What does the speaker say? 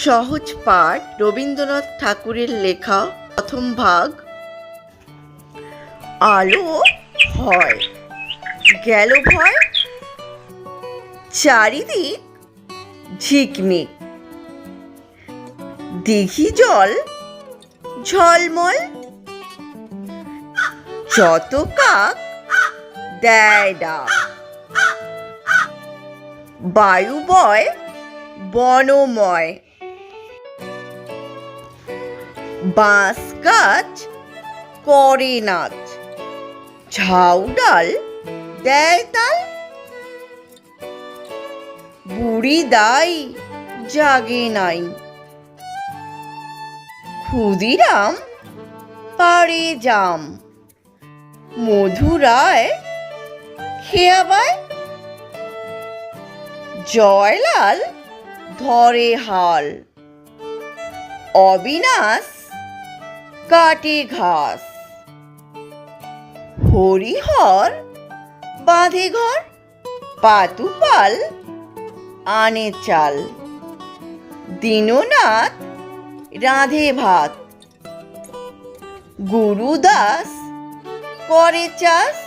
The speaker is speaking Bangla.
সহজ পাঠ রবীন্দ্রনাথ ঠাকুরের লেখা প্রথম ভাগ। আলো হয়, গেল ভয়, চারিদিক ঝিকমিক। দিঘি জল, ঝলমল, যত কাক দেয় ডাক। বায়ু বয়, বনময় বাঁশ গাছ করে নাচ ঝাউ ডাল, দেয় তাল। বুড়ি দাই জাগে নাই। ক্ষুদিরাম পারে জাম। মধুরায় খেয়াবায়। জয়লাল ধরে হাল। অবিনাশ কাটে ঘাস। হরিহর বাঁধে ঘর পাতুপাল আনে চাল। দীননাথ রাঁধে ভাত। গুরুদাস করে চাষ